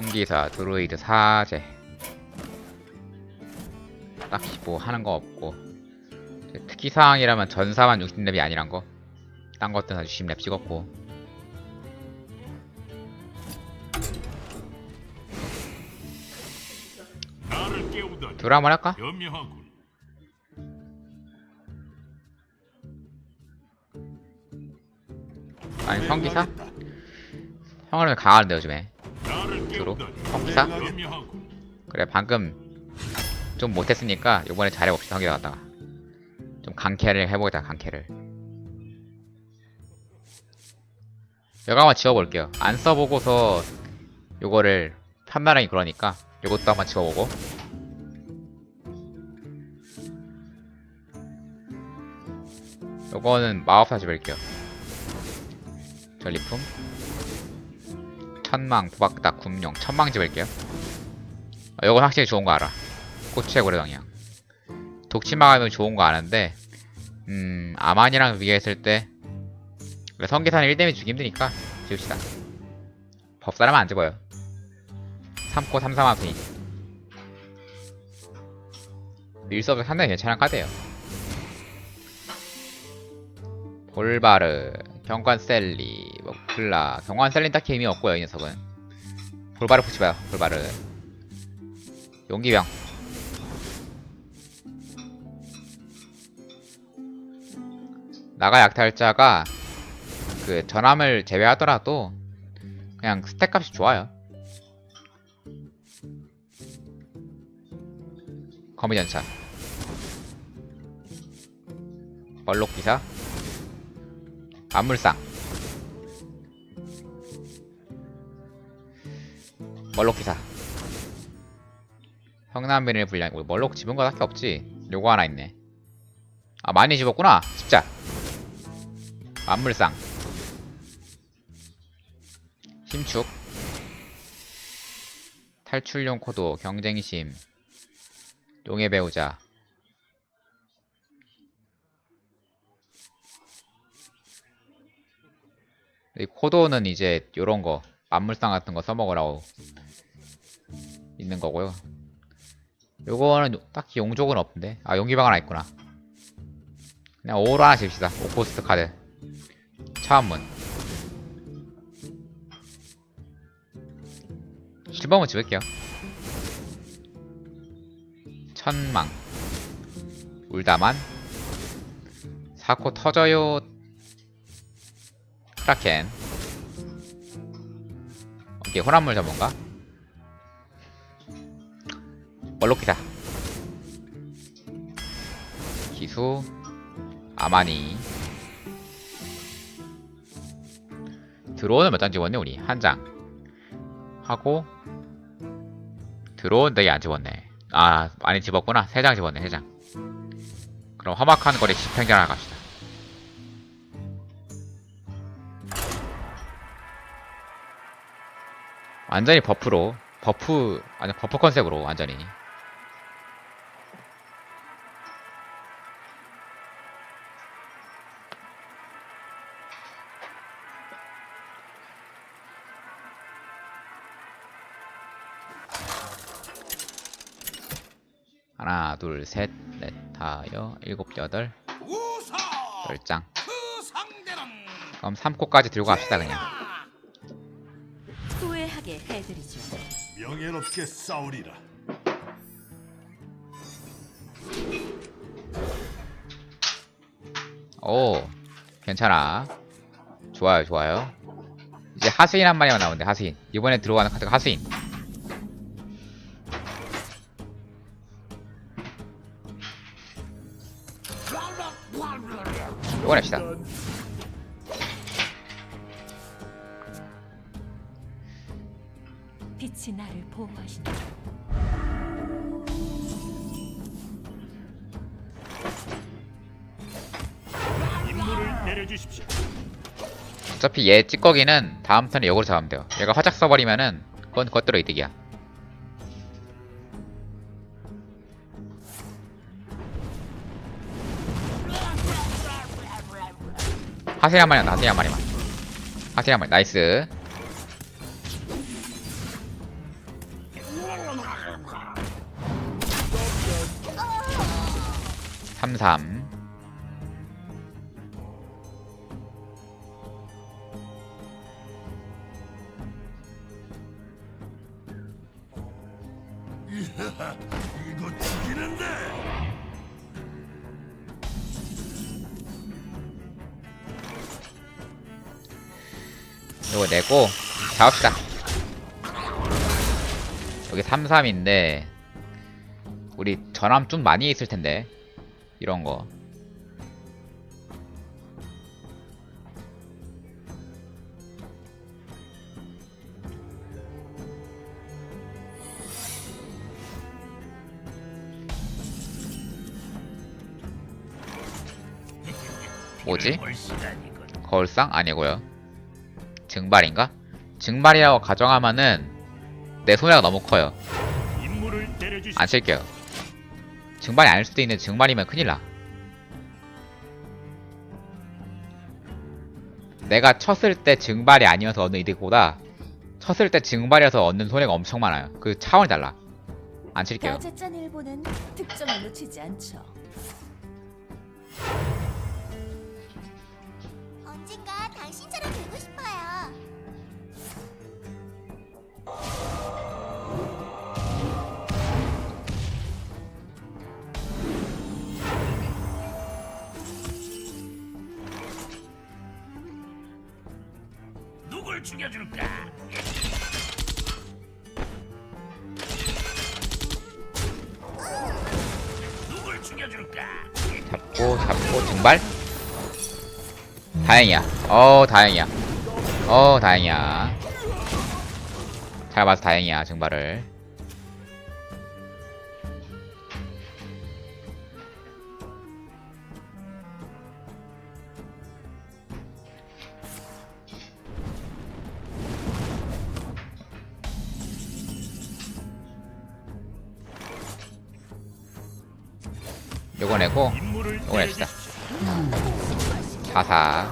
성기사, 드루이드, 사제 딱히 뭐 하는 거 없고 특이사항이라면 전사만 60렙이 아니란 거. 딴 것들은 60렙 찍었고 드루 한번 할까? 아니 성기사? 형은 왜 강하는데 요즘에 성기사? 현명하군. 그래 방금 좀 못했으니까 요번에 잘해봅시다. 성기사 갔다가 좀 강캐를 해보자 강캐를. 이거 한번 지워볼게요. 안 써보고서 요거를 판단하기 그러니까 요것도 한번 지워보고. 요거는 마법사 집을게요. 전리품 천망, 부박닥, 굼룡, 천망 집을게요. 어, 요건 확실히 좋은 거 알아. 꽃의 고래당이야 독침마가면 좋은 거 아는데 음 아만이랑 비교했을 때 성기사는 1데미 주기 힘드니까 지읍시다. 법사라면 안 집어요. 3코 3 3 하순이 밀서도 상당히 괜찮은 카드예요. 볼바르 경관 셀리 머클라. 경관 셀리는 딱히 의미 없고요 이 녀석은. 볼바르 붙이봐요 볼바르 용기병. 나가 약탈자가 그 전함을 제외하더라도 그냥 스택 값이 좋아요. 거미전차. 멀록기사 만물상. 멀록기사. 성남빈을 분량 우리 멀록 집은 거 딱히 없지. 요거 하나 있네. 아 많이 집었구나. 집자. 만물상. 힘축. 탈출용 코도 경쟁심. 용의 배우자 코도는 이제 요런 거 만물상 같은 거 써먹으라고 있는 거고요. 요거는 요- 딱히 용족은 없는데. 아 용기방 하나 있구나. 그냥 5로 하나 칩시다. 오코스트 카드. 차원문. 7번은 집을게요. 천망. 울다만. 사코 터져요 크라켄 오케이 혼합물 전문가? 멀로키다. 기수 아마니. 드로우는 몇장 집었네 우리. 한 장. 하고 드로우는 되게 안 집었네. 아 많이 집었구나. 세 장 집었네 세장. 그럼 험악한 거리 10평전 하나 갑시다 완전히 버프로 버프 아니 버프 컨셉으로 완전히. 하나 둘셋넷 다여 일곱 여덟. 열장. 그 그럼 3코까지 들고 갑시다 그냥 명예롭게 싸우리라. 오 괜찮아. 좋아요 좋아요. 이제 하수인 한 마리만 나오는데 하수인. 이번에 들어가는 카드가 하수인. 이거 냅시다 보호하신다. 임무를 내려주십시오. 어차피 얘 찌꺼기는 다음 턴에 역으로 잡으면 돼요. 얘가 화작 써버리면은 그건 그것대로 이득이야. 하세요 한 마리만 하세요 한 마리만. 하세요 한 마리. 나이스 삼삼 이거 죽이는데. 이거 내고 잡읍시다 여기 33인데 우리 전함 좀 많이 있을 텐데 이런 거 뭐지? 거울상? 아니고요 증발인가? 증발이라고 가정하면은 내 손해가 너무 커요. 안 쓸게요 증발이 아닐 수도 있는 증발이면 큰일나 내가 쳤을 때 증발이 아니어서 얻는 이득보다 쳤을 때 증발이어서 얻는 손해가 엄청 많아요 그 차원이 달라 안 칠게요 가제짠 일보는 특정을 놓치지 않죠. 언젠가 당신처럼 되고 싶어요. 죽여줄까? 누굴 죽여줄까? 잡고 잡고 증발? 다행이야. 어 다행이야. 어 다행이야. 잘 봐서 다행이야 증발을 요거 내고 이거 냅시다. 자사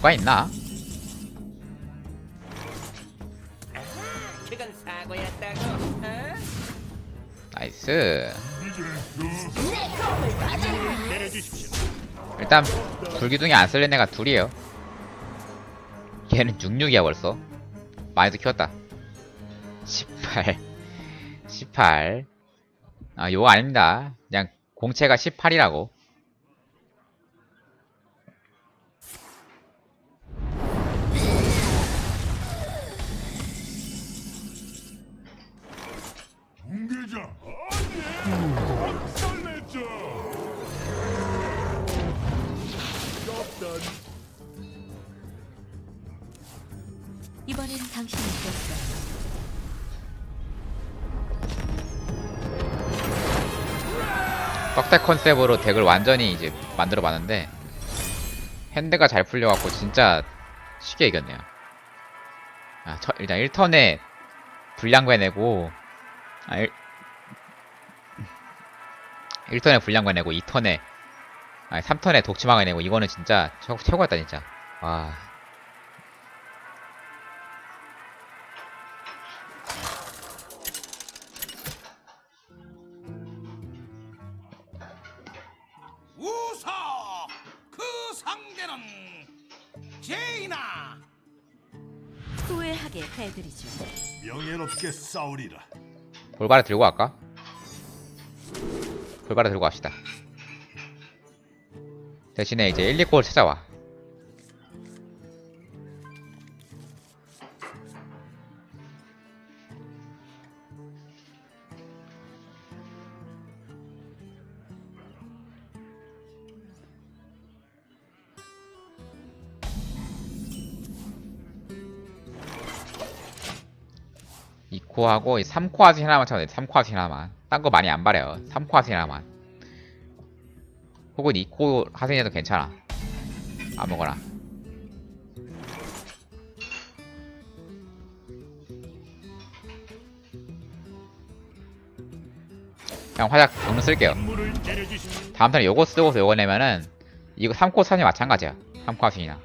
뭐가 있나? 나이스 내려주십시오. 일단 불기둥이 안 쓸린 애가 둘이에요 얘는 66이야 벌써 많이도 키웠다 18 18 아, 요거 아닙니다. 그냥 공채가 18이라고. 떡대 컨셉으로 덱을 완전히 이제 만들어 봤는데 핸드가 잘 풀려갖고 진짜 쉽게 이겼네요. 아, 첫, 일단 1턴에 불량배 내고 아, 1, 1턴에 불량배 내고 2턴에 아니 3턴에 독침하게 내고 이거는 진짜 최고, 최고였다 진짜. 와. 상대는 제이나 후회하게 해드리죠. 명예롭게 싸우리라. 돌발을 들고 갈까? 돌발을 들고 갑시다. 대신에 이제 1, 2골 찾아와. 2코하고 3코아지 하나만 쳐도 돼. 3코아지 하나만. 딴 거 많이 안 바래요. 3코아지 하나만. 혹은 2코 하세이도 괜찮아. 아무거나. 그냥 화작 정문 쓸게요. 다음 턴에 요거 쓰고서 요거 내면은 이거 3코 사진 마찬가지야. 3코 하신이나.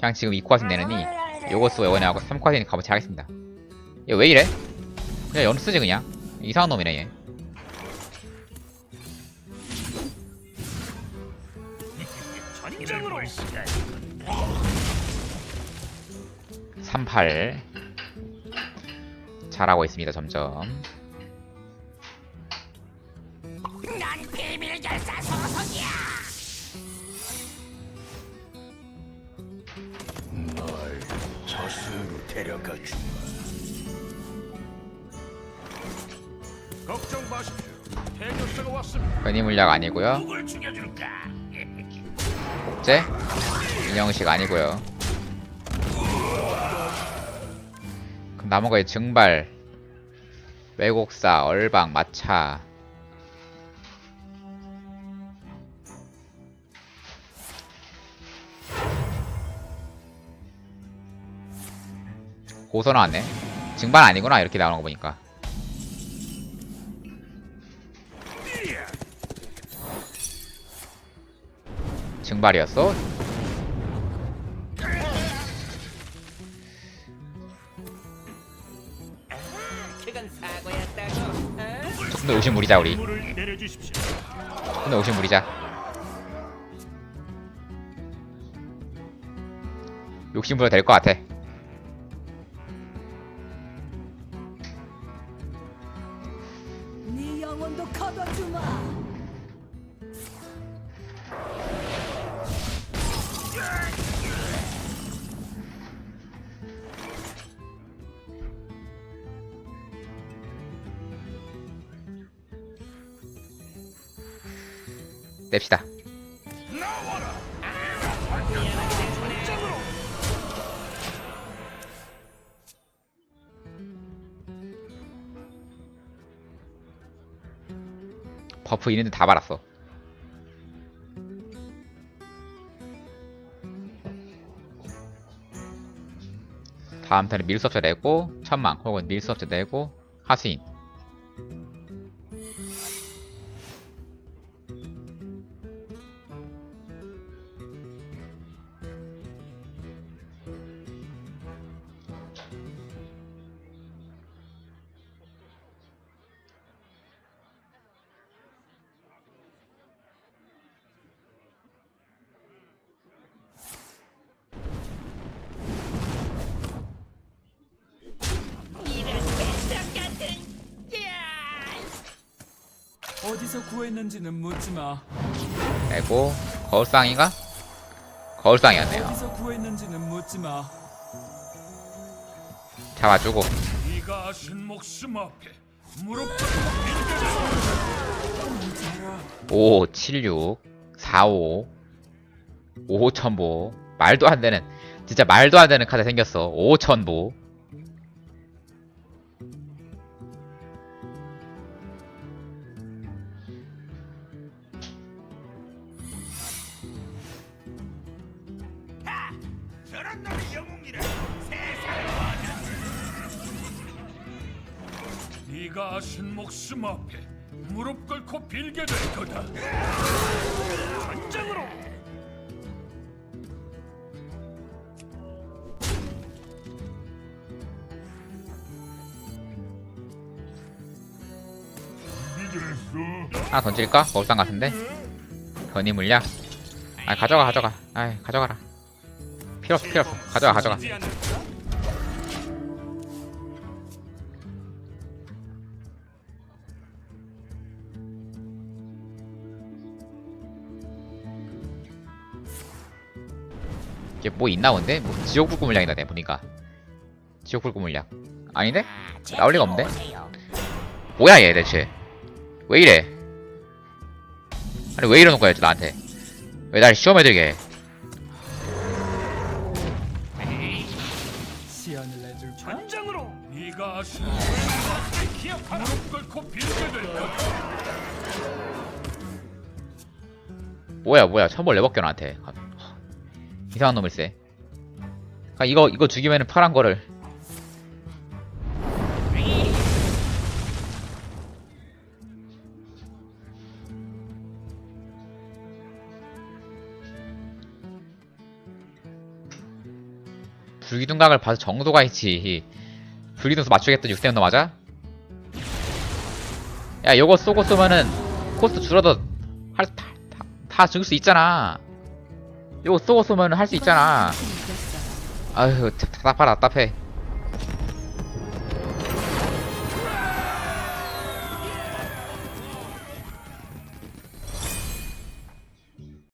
그냥 지금 2코 하신 내느니 요거 쓰고 요거 내하고 3코 하순이 값어치 하겠습니다. 얘 왜 이래? 그냥 연 쓰지 그냥? 이상한 놈이네 얘. 전쟁으로. 38 잘하고 있습니다 점점. 난 비밀 결사 소속이야. 저승으로 데려가 주마. 걱정 마십시오. 해결사가 왔습니다. 변이 물약 아니고요 누굴 죽여줄까? 복제 인형식 아니고요 그럼 남은 거에 증발 왜곡사 얼방 마차 고소 나왔네. 증발 아니구나 이렇게 나오는 거 보니까. 증발이었어? 더 오신 무리자 우리. 더 오신 무리자. 욕심 부려 될 것 같아 버프 있는데 다 받았어. 다음 턴에 밀수업자 내고 천망 혹은 밀수업자 내고 하수인 어디서 구했는지는 묻지 마. 내고 거울상인가? 거울상이었네요 어디서 구했는지는 묻지 마. 잡아주고 네가 하신 목숨 앞에 무릎 5, 7, 6, 4, 5, 5 천보 말도 안 되는 진짜 말도 안 되는 카드 생겼어 5 천보 저런 놈의 영웅이라 네가 하신 목숨 앞에 무릎 꿇고 빌게 될 거다. 전장으로. 하나 던질까? 거울상 같은데 변이 물약 아 가져가 가져가 아이 가져가라 필요 없어 가져가 가져가 이게 뭐 있나 본데? 뭐 지옥 불 구 물약이다 내 보니까 지옥 불 구 물약 아닌데? 나올 리가 없는데? 뭐야 얘 대체 왜 이래 아니 왜 이러는 거야 저 나한테 왜 날 시험해들게 해? 가시를 어떻게 기억하 무릎 꿇고 될 거다. 뭐야 뭐야. 처벌 내밖에 나한테. 이상한 놈일세 아 이거 이거 죽이면은 파란 거를. 불기둥각을 봐서 정도가 있지. 불기둥수 맞추겠다 6대 너 맞아? 야 요거 쏘고 쏘면은 코스트 줄어도 할, 다, 다, 다 죽을 수 있잖아 요거 쏘고 쏘면 할수 있잖아. 아휴 답답하다 답답해